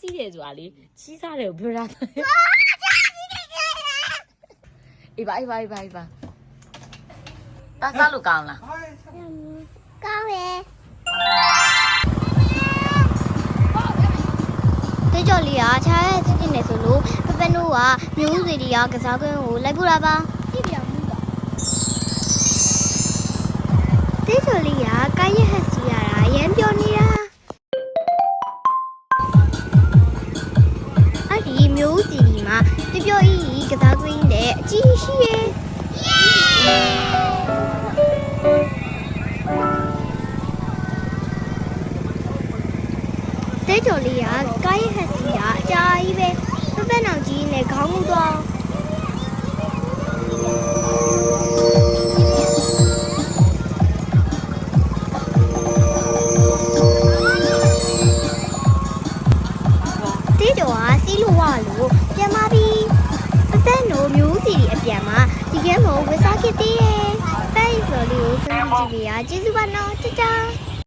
စီးတယ်ဆိုတာလေချီးစားတယ်ကိုပြောတာအေးပါအေးပါအေးပါအေးပါတာစားလို့ကောင်းလားကောင်းရဲ့တေးကြော်လေးကခြားရဲ့စစ်တင်နေဆိုလို့ပပနိုးကမျိုးစီတီကကစားကွင်းကိုလိုက်ပို့တာပါ ဒီမျိုးစီတီမှာပြပြအီကစားကွင်းနဲ့အကြီးရှိရဲ့တေးကြော်လေးကကိုင်းရဟက်စီကအကြာကြီးပဲပပနောင်ကြီးနဲ့ခေါင်းမူတော့ တော်ကစီးလို့ဝလို့ပြန်มาပြီပပန်းတို့မျိုးစီအပြန်မှာဒီကဲမို့ဝစားခဲ့သေးရဲ့ပဲဆိုလေးကိုစမ်းကြည့်ပြရကျေးဇူးပါနော်တတား